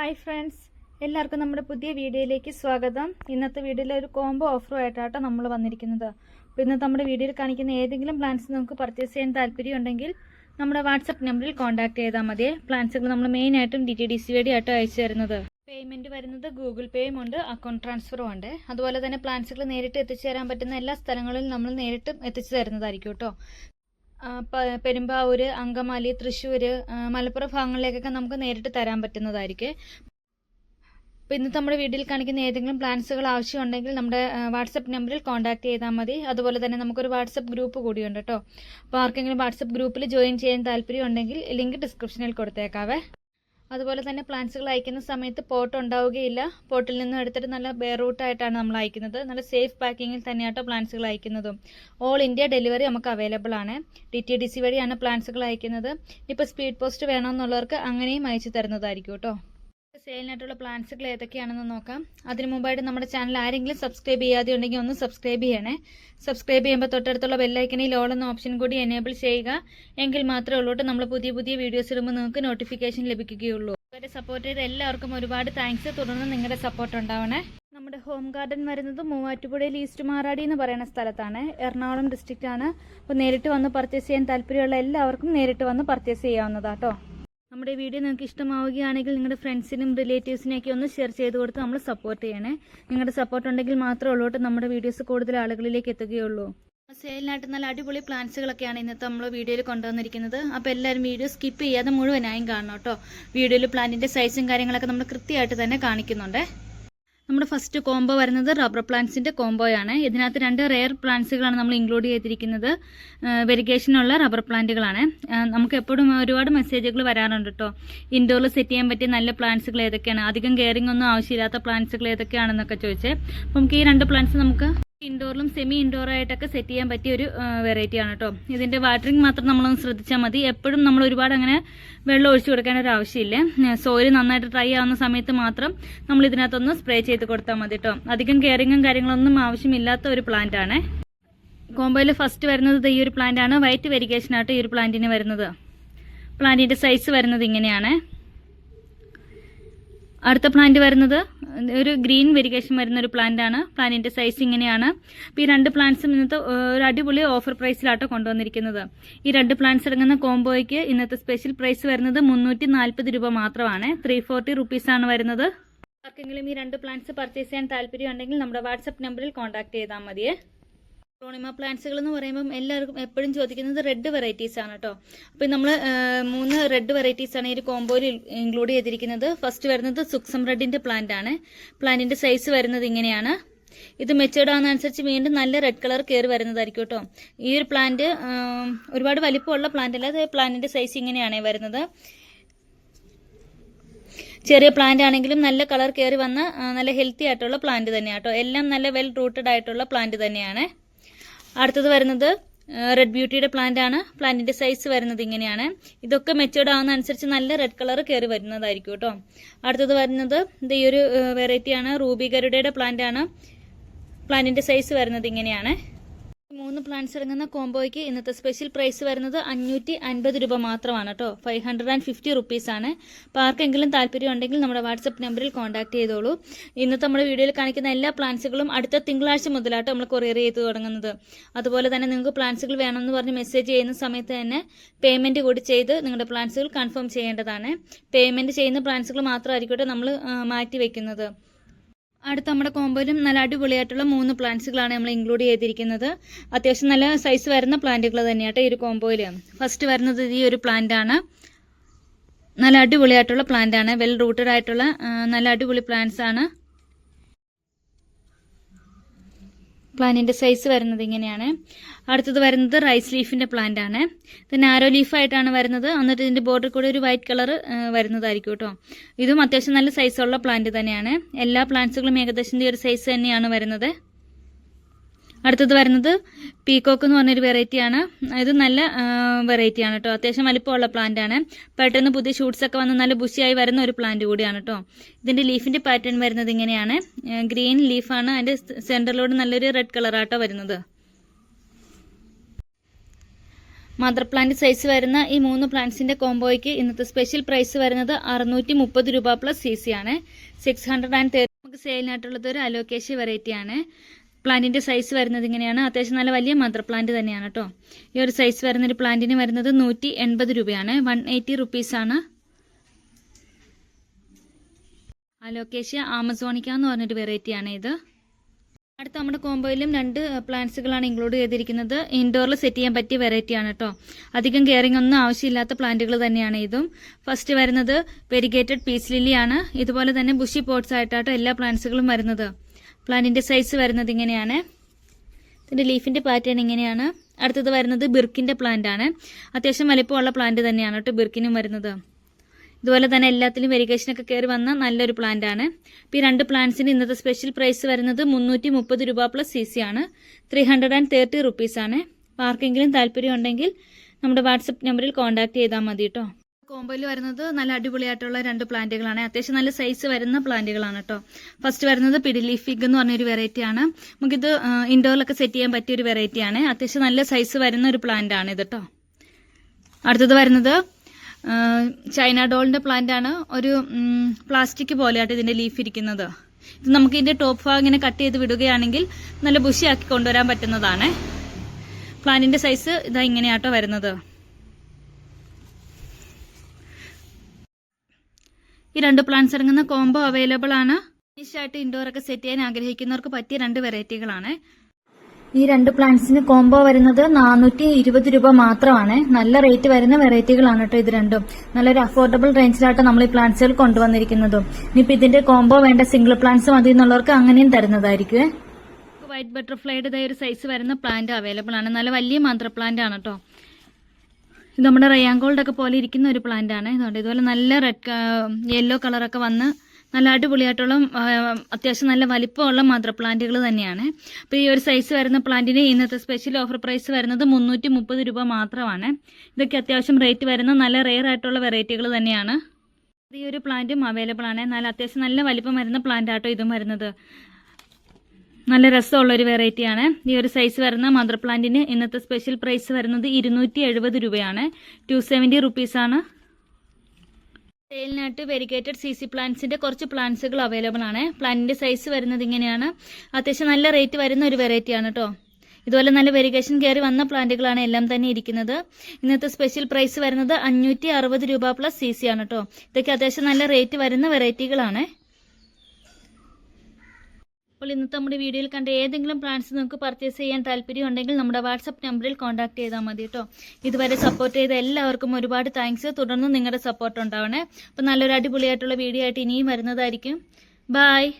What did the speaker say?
Hi friends എല്ലാവർക്കും നമ്മുടെ പുതിയ വീഡിയോയിലേക്ക് സ്വാഗതം. ഇന്നത്തെ വീഡിയോയിൽ ഒരു കോംബോ ഓഫറുമായിട്ടാട്ടോ നമ്മൾ വന്നിരിക്കുന്നത്. അപ്പോൾ ഇന്ന് നമ്മുടെ വീഡിയോയിൽ കാണിക്കുന്ന ഏതെങ്കിലും പ്ലാൻസ് നമുക്ക് പർച്ചേസ് ചെയ്യാൻ താല്പര്യം ഉണ്ടെങ്കിൽ നമ്മുടെ വാട്സപ്പ് നമ്പറിൽ കോൺടാക്ട് ചെയ്താൽ മതി. പ്ലാൻസുകൾ നമ്മൾ മെയിനായിട്ടും ഡി ടി ഡി സി വഴി ആട്ടോ അയച്ചു തരുന്നത്. പേയ്മെന്റ് വരുന്നത് ഗൂഗിൾ പേയും ഉണ്ട് അക്കൗണ്ട് ട്രാൻസ്ഫറും ഉണ്ട്. അതുപോലെ തന്നെ പ്ലാൻസുകൾ നേരിട്ട് എത്തിച്ചു തരാൻ പറ്റുന്ന എല്ലാ സ്ഥലങ്ങളിലും നമ്മൾ നേരിട്ടും എത്തിച്ചു തരുന്നതായിരിക്കും കേട്ടോ. പെരുമ്പാവൂര് അങ്കമാലി തൃശ്ശൂർ മലപ്പുറം ഭാഗങ്ങളിലേക്കൊക്കെ നമുക്ക് നേരിട്ട് തരാൻ പറ്റുന്നതായിരിക്കും. അപ്പോൾ ഇന്ന് നമ്മുടെ വീട്ടിൽ കാണിക്കുന്ന ഏതെങ്കിലും പ്ലാൻസുകൾ ആവശ്യമുണ്ടെങ്കിൽ നമ്മുടെ വാട്സപ്പ് നമ്പറിൽ കോൺടാക്ട് ചെയ്താൽ മതി. അതുപോലെ തന്നെ നമുക്കൊരു വാട്സപ്പ് ഗ്രൂപ്പ് കൂടിയുണ്ട് കേട്ടോ. അപ്പോൾ ആർക്കെങ്കിലും വാട്സപ്പ് ഗ്രൂപ്പിൽ ജോയിൻ ചെയ്യാൻ താല്പര്യം ഉണ്ടെങ്കിൽ ലിങ്ക് ഡിസ്ക്രിപ്ഷനിൽ കൊടുത്തേക്കാവേ. അതുപോലെ തന്നെ പ്ലാന്റ്സുകൾ അയക്കുന്ന സമയത്ത് പോട്ട് ഉണ്ടാവുകയില്ല. പോട്ടിൽ നിന്നും എടുത്തിട്ട് നല്ല ബെയർ റൂട്ടായിട്ടാണ് നമ്മൾ അയക്കുന്നത്. നല്ല സേഫ് പാക്കിങ്ങിൽ തന്നെയാട്ടോ പ്ലാന്റ്സുകൾ അയക്കുന്നതും. ഓൾ ഇന്ത്യ ഡെലിവറി നമുക്ക് അവൈലബിൾ ആണ്. ഡി ടി ഡി സി വഴിയാണ് പ്ലാന്റ്സുകൾ അയക്കുന്നത്. ഇപ്പോൾ സ്പീഡ് പോസ്റ്റ് വേണമെന്നുള്ളവർക്ക് അങ്ങനെയും അയച്ചു തരുന്നതായിരിക്കും കേട്ടോ. സെയിലിനായിട്ടുള്ള പ്ലാൻസുകൾ ഏതൊക്കെയാണെന്ന് നോക്കാം. അതിനു മുമ്പായിട്ട് നമ്മുടെ ചാനൽ ആരെങ്കിലും സബ്സ്ക്രൈബ് ചെയ്യാതെ ഉണ്ടെങ്കിൽ ഒന്ന് സബ്സ്ക്രൈബ് ചെയ്യണേ. സബ്സ്ക്രൈബ് ചെയ്യുമ്പോൾ തൊട്ടടുത്തുള്ള ബെല്ലൈക്കനിൽ ഓൾ എന്ന ഓപ്ഷൻ കൂടി എനേബിൾ ചെയ്യുക. എങ്കിൽ മാത്രമേ ഉള്ളൂ നമ്മൾ പുതിയ പുതിയ വീഡിയോസ് ഇടുമ്പോൾ നിങ്ങൾക്ക് നോട്ടിഫിക്കേഷൻ ലഭിക്കുകയുള്ളൂ. ഇവരെ സപ്പോർട്ട് ചെയ്ത എല്ലാവർക്കും ഒരുപാട് താങ്ക്സ് തുടർന്ന് നിങ്ങളുടെ സപ്പോർട്ട് ഉണ്ടാവണേ. നമ്മുടെ ഹോം ഗാർഡൻ വരുന്നത് മൂവാറ്റുപുഴയിൽ ഈസ്റ്റ് മാറാടി എന്ന് പറയുന്ന സ്ഥലത്താണ്. എറണാകുളം ഡിസ്ട്രിക്റ്റ് ആണ്. അപ്പോൾ നേരിട്ട് വന്ന് പർച്ചേസ് ചെയ്യാൻ താല്പര്യമുള്ള എല്ലാവർക്കും നേരിട്ട് വന്ന് പർച്ചേസ് ചെയ്യാവുന്നതാട്ടോ. നമ്മുടെ വീഡിയോ നിങ്ങൾക്ക് ഇഷ്ടമാവുകയാണെങ്കിൽ നിങ്ങളുടെ ഫ്രണ്ട്സിനും റിലേറ്റീവ്സിനെയൊക്കെ ഒന്ന് ഷെയർ ചെയ്ത് കൊടുത്ത് നമ്മൾ സപ്പോർട്ട് ചെയ്യണേ. നിങ്ങളുടെ സപ്പോർട്ട് ഉണ്ടെങ്കിൽ മാത്രമേ ഉള്ളൂ നമ്മുടെ വീഡിയോസ് കൂടുതൽ ആളുകളിലേക്ക് എത്തുകയുള്ളൂ. സെയിലിനായിട്ട് നല്ല അടിപൊളി പ്ലാന്റ്സുകളൊക്കെയാണ് ഇന്നത്തെ നമ്മൾ വീഡിയോയിൽ കൊണ്ടുവന്നിരിക്കുന്നത്. അപ്പോൾ എല്ലാവരും വീഡിയോ സ്കിപ്പ് ചെയ്യാതെ മുഴുവനായും കാണണം കേട്ടോ. വീഡിയോയിൽ പ്ലാന്റിന്റെ സൈസും കാര്യങ്ങളൊക്കെ നമ്മൾ കൃത്യമായിട്ട് തന്നെ കാണിക്കുന്നുണ്ട്. നമ്മുടെ ഫസ്റ്റ് കോംബോ വരുന്നത് റബ്ബർ പ്ലാന്റ്സിന്റെ കോംബോയാണ് ഇതിനകത്ത് രണ്ട് റെയർ പ്ലാന്റ്സുകളാണ് നമ്മൾ ഇൻക്ലൂഡ് ചെയ്തിരിക്കുന്നത്. വെരിഗേഷനുള്ള റബ്ബർ പ്ലാന്റുകളാണ് നമുക്ക് എപ്പോഴും ഒരുപാട് മെസ്സേജുകൾ വരാറുണ്ട് കേട്ടോ ഇൻഡോറിൽ സെറ്റ് ചെയ്യാൻ പറ്റിയ നല്ല പ്ലാന്റ്സുകൾ ഏതൊക്കെയാണ്? അധികം കെയറിംഗ് ഒന്നും ആവശ്യമില്ലാത്ത പ്ലാന്റ്സുകൾ ഏതൊക്കെയാണെന്നൊക്കെ ചോദിച്ചേ. അപ്പോൾ നമുക്ക് ഈ രണ്ട് പ്ലാന്റ്സ് നമുക്ക് ഇൻഡോറിലും സെമി ഇൻഡോർ ആയിട്ടൊക്കെ സെറ്റ് ചെയ്യാൻ പറ്റിയ ഒരു വെറൈറ്റി ആണ് കേട്ടോ ഇതിന്റെ വാട്ടറിങ് മാത്രം നമ്മളൊന്ന് ശ്രദ്ധിച്ചാൽ മതി. എപ്പോഴും നമ്മൾ ഒരുപാട് അങ്ങനെ വെള്ളം ഒഴിച്ചു കൊടുക്കേണ്ട ഒരു ആവശ്യമില്ല. സോയിൽ നന്നായിട്ട് ഡ്രൈ ആവുന്ന സമയത്ത് മാത്രം നമ്മൾ ഇതിനകത്തൊന്ന് സ്പ്രേ ചെയ്ത് കൊടുത്താൽ മതി കേട്ടോ അധികം കെയറിങ്ങും കാര്യങ്ങളൊന്നും ആവശ്യമില്ലാത്ത ഒരു പ്ലാന്റ് ആണ്. കോമ്പോയിൽ ഫസ്റ്റ് വരുന്നത് ഈ ഒരു പ്ലാന്റ് ആണ്. വൈറ്റ് വെരിഗേഷനായിട്ട് ഈ ഒരു പ്ലാന്റിന് വരുന്നത്. പ്ലാന്റിന്റെ സൈസ് വരുന്നത് ഇങ്ങനെയാണ്. അടുത്ത പ്ലാന്റ് വരുന്നത് ഒരു ഗ്രീൻ വെരിഗേഷൻ വരുന്ന ഒരു പ്ലാന്റ് ആണ്. പ്ലാന്റിന്റെ സൈസ് ഇങ്ങനെയാണ്. ഈ രണ്ട് പ്ലാന്റ്സും ഇന്നത്തെ ഒരു അടിപൊളി ഓഫർ പ്രൈസിലാട്ടോ കൊണ്ടുവന്നിരിക്കുന്നത്. ഈ രണ്ട് പ്ലാന്റ്സ് അടങ്ങുന്ന കോംബോയ്ക്ക് ഇന്നത്തെ സ്പെഷ്യൽ പ്രൈസ് വരുന്നത് മുന്നൂറ്റി രൂപ മാത്രമാണ്. ത്രീ ഫോർട്ടി ആണ് വരുന്നത്. ആർക്കെങ്കിലും ഈ രണ്ട് പ്ലാന്റ്സ് പർച്ചേസ് ചെയ്യാൻ താല്പര്യം ഉണ്ടെങ്കിൽ നമ്മുടെ വാട്സപ്പ് നമ്പറിൽ കോൺടാക്ട് ചെയ്താൽ മതിയേ. പ്രോണിമ പ്ലാന്റ്സുകൾ എന്ന് പറയുമ്പം എല്ലാവർക്കും എപ്പോഴും ചോദിക്കുന്നത് റെഡ് വെറൈറ്റീസ് ആണ് കേട്ടോ അപ്പം നമ്മൾ മൂന്ന് റെഡ് വെറൈറ്റീസ് ആണ് ഈ ഒരു കോമ്പോയിൽ ഇൻക്ലൂഡ് ചെയ്തിരിക്കുന്നത്. ഫസ്റ്റ് വരുന്നത് സുക്സം റെഡിന്റെ പ്ലാന്റ് ആണ്. പ്ലാന്റിന്റെ സൈസ് വരുന്നത് ഇങ്ങനെയാണ്. ഇത് മെച്ചേർഡ് ആവുന്നതനുസരിച്ച് വീണ്ടും നല്ല റെഡ് കളർ കയറി വരുന്നതായിരിക്കും കേട്ടോ ഈ ഒരു പ്ലാന്റ് ഒരുപാട് വലിപ്പമുള്ള പ്ലാന്റ് അല്ല പ്ലാന്റിന്റെ സൈസ് ഇങ്ങനെയാണ് വരുന്നത്. ചെറിയ പ്ലാന്റ് ആണെങ്കിലും നല്ല കളർ കയറി വന്ന നല്ല ഹെൽത്തി ആയിട്ടുള്ള പ്ലാന്റ് തന്നെയാണ് കേട്ടോ എല്ലാം നല്ല വെൽ റൂട്ടഡ് ആയിട്ടുള്ള പ്ലാന്റ് തന്നെയാണ്. അടുത്തത് വരുന്നത് റെഡ് ബ്യൂട്ടിയുടെ പ്ലാന്റ് ആണ്. പ്ലാന്റിന്റെ സൈസ് വരുന്നത് ഇങ്ങനെയാണ്. ഇതൊക്കെ മെച്ചോർഡ് ആവുന്ന അനുസരിച്ച് നല്ല റെഡ് കളർ കയറി വരുന്നതായിരിക്കും കേട്ടോ. അടുത്തത് വരുന്നത് ഇത് ഈ ഒരു വെറൈറ്റിയാണ് റൂബി ഗരുഡയുടെ പ്ലാന്റ് ആണ്. പ്ലാന്റിന്റെ സൈസ് വരുന്നത് ഇങ്ങനെയാണ്. മൂന്ന് പ്ലാന്റ്സ് ഇറങ്ങുന്ന കോംബോയ്ക്ക് ഇന്നത്തെ സ്പെഷ്യൽ പ്രൈസ് വരുന്നത് അഞ്ഞൂറ്റി അൻപത് രൂപ മാത്രമാണ് കേട്ടോ five hundred and fifty rupees ആണ്. അപ്പോൾ ആർക്കെങ്കിലും താല്പര്യം ഉണ്ടെങ്കിൽ നമ്മുടെ വാട്സപ്പ് നമ്പറിൽ കോൺടാക്ട് ചെയ്തോളൂ. ഇന്നത്തെ നമ്മുടെ വീഡിയോയിൽ കാണിക്കുന്ന എല്ലാ പ്ലാന്റ്സുകളും അടുത്ത തിങ്കളാഴ്ച മുതലാട്ടോ നമ്മൾ കൊറിയർ ചെയ്ത് തുടങ്ങുന്നത്. അതുപോലെ തന്നെ നിങ്ങൾക്ക് പ്ലാന്റ്സുകൾ വേണമെന്ന് പറഞ്ഞ് മെസ്സേജ് ചെയ്യുന്ന സമയത്ത് തന്നെ പേയ്മെന്റ് കൂടി ചെയ്ത് നിങ്ങളുടെ പ്ലാന്റ്സുകൾ കൺഫേം ചെയ്യേണ്ടതാണ്. പേയ്മെന്റ് ചെയ്യുന്ന പ്ലാന്റ്സുകൾ മാത്രമായിരിക്കട്ടെ നമ്മൾ മാറ്റി വെക്കുന്നത്. അടുത്ത നമ്മുടെ കോമ്പോയിലും നല്ല അടിപൊളിയായിട്ടുള്ള മൂന്ന് പ്ലാന്റ്സുകളാണ് നമ്മൾ ഇൻക്ലൂഡ് ചെയ്തിരിക്കുന്നത്. അത്യാവശ്യം നല്ല സൈസ് വരുന്ന പ്ലാന്റുകൾ തന്നെയാട്ടോ ഈ ഒരു കോമ്പോയിൽ ഫസ്റ്റ് വരുന്നത് ഈ ഒരു പ്ലാന്റ് ആണ്. നല്ല അടിപൊളിയായിട്ടുള്ള പ്ലാന്റ് ആണ്. വെൽ റൂട്ടഡ് ആയിട്ടുള്ള നല്ല അടിപൊളി പ്ലാന്റ്സ് ആണ്. പ്ലാന്റിന്റെ സൈസ് വരുന്നത് ഇങ്ങനെയാണ്. അടുത്തത് വരുന്നത് റൈസ് ലീഫിന്റെ പ്ലാന്റ് ആണ്. ഇത് നാരോ ലീഫായിട്ടാണ് വരുന്നത്. എന്നിട്ട് ഇതിന്റെ ബോർഡർ കൂടെ ഒരു വൈറ്റ് കളർ വരുന്നതായിരിക്കും കേട്ടോ ഇതും അത്യാവശ്യം നല്ല സൈസുള്ള പ്ലാന്റ് തന്നെയാണ്. എല്ലാ പ്ലാന്റ്സുകളും ഏകദേശം ഈ ഒരു സൈസ് തന്നെയാണ് വരുന്നത്. അടുത്തത് വരുന്നത് പീകോക്ക് എന്ന് പറഞ്ഞൊരു വെറൈറ്റി ആണ്. ഇത് നല്ല വെറൈറ്റി ആണ് കേട്ടോ അത്യാവശ്യം വലിപ്പമുള്ള പ്ലാന്റ് ആണ്. പെട്ടെന്ന് പുതിയ ഷൂട്ട്സ് ഒക്കെ വന്ന് നല്ല ബുഷിയായി വരുന്ന ഒരു പ്ലാന്റ് കൂടിയാണ് കേട്ടോ ഇതിന്റെ ലീഫിന്റെ പാറ്റേൺ വരുന്നത് ഇങ്ങനെയാണ്. ഗ്രീൻ ലീഫാണ് അതിന്റെ സെന്ററിലൂടെ നല്ലൊരു റെഡ് കളറാട്ടോ വരുന്നത്. മദർ പ്ലാന്റ് സൈസ് വരുന്ന ഈ മൂന്ന് പ്ലാന്റ്സിന്റെ കോംബോയ്ക്ക് ഇന്നത്തെ സ്പെഷ്യൽ പ്രൈസ് വരുന്നത് അറുന്നൂറ്റി മുപ്പത് രൂപ പ്ലസ് സി സി ആണ്. സിക്സ് ഹൺഡ്രഡ് ആൻഡ് തേർട്ടി നമുക്ക് സെയിലിനായിട്ടുള്ളത് ഒരു അലോക്കേഷ വെറൈറ്റി ആണ്. പ്ലാന്റിന്റെ സൈസ് വരുന്നത് ഇങ്ങനെയാണ്. അത്യാവശ്യം നല്ല വലിയ മദർ പ്ലാന്റ് തന്നെയാണ് കേട്ടോ ഈ ഒരു സൈസ് വരുന്ന ഒരു പ്ലാന്റിന് വരുന്നത് നൂറ്റി എൺപത് രൂപയാണ് വൺ എയ്റ്റി റുപ്പീസാണ് അലോക്കേഷ്യ ആമസോണിക്ക എന്ന് പറഞ്ഞൊരു വെറൈറ്റിയാണ് ഇത്. അടുത്ത നമ്മുടെ കോമ്പോയിലും രണ്ട് പ്ലാന്റ്സുകളാണ് ഇൻക്ലൂഡ് ചെയ്തിരിക്കുന്നത്. ഇൻഡോറിൽ സെറ്റ് ചെയ്യാൻ പറ്റിയ വെറൈറ്റി ആണ് കേട്ടോ അധികം കെയറിംഗ് ഒന്നും ആവശ്യമില്ലാത്ത പ്ലാന്റുകൾ തന്നെയാണ് ഇതും. ഫസ്റ്റ് വരുന്നത് വെരിഗേറ്റഡ് പീസ് ലില്ലിയാണ് ഇതുപോലെ തന്നെ ബുഷി പോട്ട്സ് ആയിട്ടാട്ടോ എല്ലാ പ്ലാന്റ്സുകളും വരുന്നത്. പ്ലാന്റിന്റെ സൈസ് വരുന്നത് ഇങ്ങനെയാണ്. ഇതിന്റെ ലീഫിന്റെ പാറ്റേൺ ഇങ്ങനെയാണ്. അടുത്തത് വരുന്നത് ബിർക്കിന്റെ പ്ലാന്റ് ആണ്. അത്യാവശ്യം വലിപ്പമുള്ള പ്ലാന്റ് തന്നെയാണ് കേട്ടോ ബിർക്കിനും വരുന്നത്. ഇതുപോലെ തന്നെ എല്ലാത്തിലും വെരിഗേഷനൊക്കെ കയറി വന്ന നല്ലൊരു പ്ലാന്റ് ആണ്. ഈ രണ്ട് പ്ലാന്റ്സിന് ഇന്നത്തെ സ്പെഷ്യൽ പ്രൈസ് വരുന്നത് മുന്നൂറ്റി മുപ്പത് രൂപ പ്ലസ് സി സി ആണ്. Three hundred and thirty rupees ആണ്. അപ്പോൾ ആർക്കെങ്കിലും താല്പര്യം ഉണ്ടെങ്കിൽ നമ്മുടെ വാട്സപ്പ് നമ്പറിൽ കോൺടാക്ട് ചെയ്താൽ മതി കേട്ടോ. കോമ്പോയിൽ വരുന്നത് നല്ല അടിപൊളിയായിട്ടുള്ള രണ്ട് പ്ലാന്റുകളാണ്. അത്യാവശ്യം നല്ല സൈസ് വരുന്ന പ്ലാന്റുകളാണ് കേട്ടോ ഫസ്റ്റ് വരുന്നത് പിഡിലി ഫിഗ് എന്ന് പറഞ്ഞൊരു വെറൈറ്റി ആണ്. നമുക്കിത് ഇൻഡോറിലൊക്കെ സെറ്റ് ചെയ്യാൻ പറ്റിയ ഒരു വെറൈറ്റി ആണ്. അത്യാവശ്യം നല്ല സൈസ് വരുന്ന ഒരു പ്ലാന്റ് ആണ് ഇത് കേട്ടോ അടുത്തത് വരുന്നത് ചൈന ഡോളിന്റെ പ്ലാന്റ് ആണ്. ഒരു പ്ലാസ്റ്റിക് പോലെയായിട്ട് ഇതിന്റെ ലീഫ് ഇരിക്കുന്നത്. ഇത് നമുക്ക് ഇതിന്റെ ടോപ്പ് ഭാഗം ഇങ്ങനെ കട്ട് ചെയ്ത് വിടുകയാണെങ്കിൽ നല്ല ബുഷിയാക്കി കൊണ്ടുവരാൻ പറ്റുന്നതാണ്. പ്ലാന്റിന്റെ സൈസ് ഇതാ ഇങ്ങനെയാട്ടോ വരുന്നത്. ഈ രണ്ട് പ്ലാന്റ്സ് ഇറങ്ങുന്ന കോംബോ അവൈലബിൾ ആണ്. ആയിട്ട് ഇൻഡോർ ഒക്കെ സെറ്റ് ചെയ്യാൻ ആഗ്രഹിക്കുന്നവർക്ക് പറ്റിയ രണ്ട് വെറൈറ്റികളാണ് ഈ രണ്ട് പ്ലാന്റ്സിന് കോംബോ വരുന്നത് നാനൂറ്റി ഇരുപത് രൂപ മാത്രമാണ്. നല്ല റേറ്റ് വരുന്ന വെറൈറ്റികളാണ് കേട്ടോ ഇത് രണ്ടും. നല്ലൊരു അഫോർഡബിൾ റേഞ്ചിലായിട്ട് നമ്മൾ ഈ പ്ലാന്റ്സുകൾ കൊണ്ടുവന്നിരിക്കുന്നതും. ഇനിയിപ്പോ ഇതിന്റെ കോംബോ വേണ്ട സിംഗിൾ പ്ലാന്റ്സ് മതി എന്നുള്ളവർക്ക് അങ്ങനെയും തരുന്നതായിരിക്കും വൈറ്റ് ബട്ടർഫ്ലൈയുടെ ഒരു സൈസ് വരുന്ന പ്ലാന്റ് അവൈലബിൾ ആണ്. നല്ല വലിയ മാത്ര പ്ലാന്റ് ആണ് കേട്ടോ നമ്മുടെ റയാങ്കോൾഡ് ഒക്കെ പോലെ ഇരിക്കുന്ന ഒരു പ്ലാന്റ് ആണ്. ഇതുകൊണ്ട് ഇതുപോലെ നല്ല റെഡ് യെല്ലോ കളറൊക്കെ വന്ന് നല്ല അടിപൊളിയായിട്ടുള്ള അത്യാവശ്യം നല്ല വലിപ്പമുള്ള മദർ പ്ലാന്റുകൾ തന്നെയാണ്. അപ്പോൾ ഈ ഒരു സൈസ് വരുന്ന പ്ലാന്റിന് ഇന്നത്തെ സ്പെഷ്യൽ ഓഫർ പ്രൈസ് വരുന്നത് മുന്നൂറ്റി മുപ്പത് രൂപ മാത്രമാണ്. ഇതൊക്കെ അത്യാവശ്യം റേറ്റ് വരുന്ന നല്ല റെയർ ആയിട്ടുള്ള വെറൈറ്റികൾ തന്നെയാണ്. ഈ ഒരു പ്ലാന്റും അവൈലബിൾ ആണ്. എന്നാൽ അത്യാവശ്യം നല്ല വലിപ്പം വരുന്ന പ്ലാന്റ് ആട്ടോ ഇതും വരുന്നത്. നല്ല രസമുള്ള ഒരു വെറൈറ്റിയാണ്. ഈ ഒരു സൈസ് വരുന്ന മദർ പ്ലാന്റിന് ഇന്നത്തെ സ്പെഷ്യൽ പ്രൈസ് വരുന്നത് ഇരുന്നൂറ്റി എഴുപത് രൂപയാണ് ടു സെവന്റി റുപ്പീസാണ് സെയിലിനായിട്ട് വെരിഗേറ്റഡ് സി സി പ്ലാന്റ്സിന്റെ കുറച്ച് പ്ലാന്റ്സുകൾ അവൈലബിൾ ആണ്. പ്ലാന്റിന്റെ സൈസ് വരുന്നത് ഇങ്ങനെയാണ്. അത്യാവശ്യം നല്ല റേറ്റ് വരുന്ന ഒരു വെറൈറ്റിയാണ് കേട്ടോ ഇതുപോലെ നല്ല വെരിഗേഷൻ കയറി വന്ന പ്ലാന്റുകളാണ് എല്ലാം തന്നെ ഇരിക്കുന്നത്. ഇന്നത്തെ സ്പെഷ്യൽ പ്രൈസ് വരുന്നത് അഞ്ഞൂറ്റി രൂപ പ്ലസ് സി ആണ് കേട്ടോ ഇതൊക്കെ അത്യാവശ്യം നല്ല റേറ്റ് വരുന്ന വെറൈറ്റികളാണ് അപ്പോൾ ഇന്നത്തെ നമ്മുടെ വീഡിയോയിൽ കണ്ട ഏതെങ്കിലും പ്ലാന്റ്സ് നിങ്ങൾക്ക് പർച്ചേസ് ചെയ്യാൻ താല്പര്യം ഉണ്ടെങ്കിൽ നമ്മുടെ വാട്സപ്പ് നമ്പറിൽ കോൺടാക്ട് ചെയ്താൽ മതി കേട്ടോ. ഇതുവരെ സപ്പോർട്ട് ചെയ്ത എല്ലാവർക്കും ഒരുപാട് താങ്ക്സ് തുടർന്ന് നിങ്ങളുടെ സപ്പോർട്ട് ഉണ്ടാവണേ. അപ്പോൾ നല്ലൊരു അടിപൊളിയായിട്ടുള്ള വീഡിയോ ആയിട്ട് ഇനിയും വരുന്നതായിരിക്കും. ബായ്